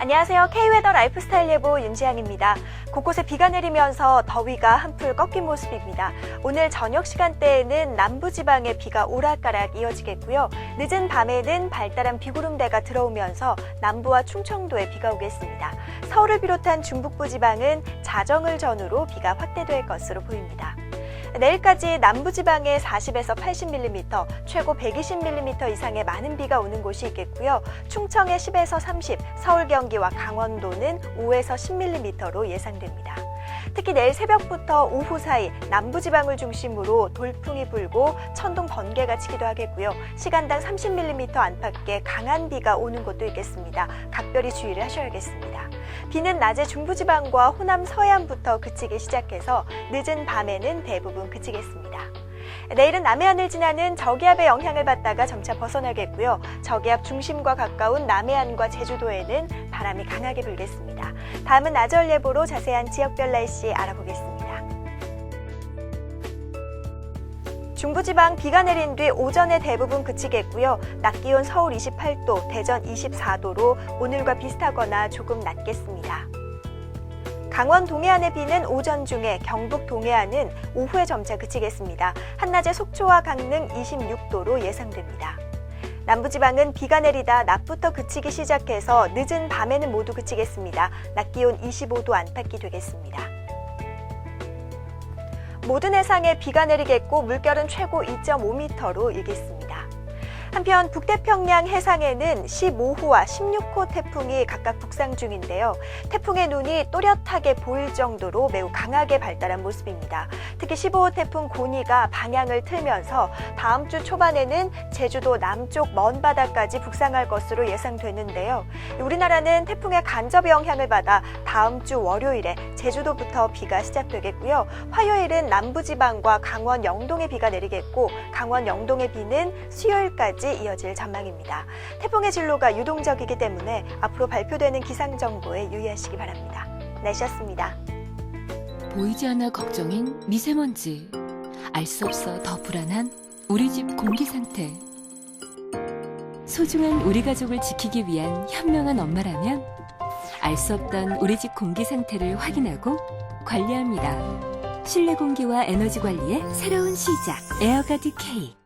안녕하세요. K웨더 라이프스타일 예보 윤지향입니다. 곳곳에 비가 내리면서 더위가 한풀 꺾인 모습입니다. 오늘 저녁 시간대에는 남부지방에 비가 오락가락 이어지겠고요. 늦은 밤에는 발달한 비구름대가 들어오면서 남부와 충청도에 비가 오겠습니다. 서울을 비롯한 중북부 지방은 자정을 전후로 비가 확대될 것으로 보입니다. 내일까지 남부지방에 40에서 80mm, 최고 120mm 이상의 많은 비가 오는 곳이 있겠고요. 충청에 10에서 30, 서울, 경기와 강원도는 5에서 10mm로 예상됩니다. 특히 내일 새벽부터 오후 사이 남부지방을 중심으로 돌풍이 불고 천둥 번개가 치기도 하겠고요. 시간당 30mm 안팎의 강한 비가 오는 곳도 있겠습니다. 각별히 주의를 하셔야겠습니다. 비는 낮에 중부지방과 호남 서해안부터 그치기 시작해서 늦은 밤에는 대부분 그치겠습니다. 내일은 남해안을 지나는 저기압의 영향을 받다가 점차 벗어나겠고요. 저기압 중심과 가까운 남해안과 제주도에는 바람이 강하게 불겠습니다. 다음은 나절 예보로 자세한 지역별 날씨 알아보겠습니다. 중부지방 비가 내린 뒤 오전에 대부분 그치겠고요. 낮 기온 서울 28도, 대전 24도로 오늘과 비슷하거나 조금 낮겠습니다. 강원 동해안의 비는 오전 중에 경북 동해안은 오후에 점차 그치겠습니다. 한낮에 속초와 강릉 26도로 예상됩니다. 남부지방은 비가 내리다 낮부터 그치기 시작해서 늦은 밤에는 모두 그치겠습니다. 낮 기온 25도 안팎이 되겠습니다. 모든 해상에 비가 내리겠고 물결은 최고 2.5m로 일겠습니다. 한편 북태평양 해상에는 15호와 16호 태풍이 각각 북상 중인데요. 태풍의 눈이 또렷하게 보일 정도로 매우 강하게 발달한 모습입니다. 특히 15호 태풍 고니가 방향을 틀면서 다음 주 초반에는 제주도 남쪽 먼 바다까지 북상할 것으로 예상되는데요. 우리나라는 태풍의 간접 영향을 받아 다음 주 월요일에 제주도부터 비가 시작되겠고요. 화요일은 남부지방과 강원 영동에 비가 내리겠고 강원 영동의 비는 수요일까지 이어질 전망입니다. 태풍의 진로가 유동적이기 때문에 앞으로 발표되는 기상 정보에 유의하시기 바랍니다. 날씨였습니다. 보이지 않아 걱정인 미세먼지. 알 수 없어 더 불안한 우리 집 공기 상태. 소중한 우리 가족을 지키기 위한 현명한 엄마라면 알 수 없던 우리 집 공기 상태를 확인하고 관리합니다. 실내 공기와 에너지 관리의 새로운 시작. 에어가드 K.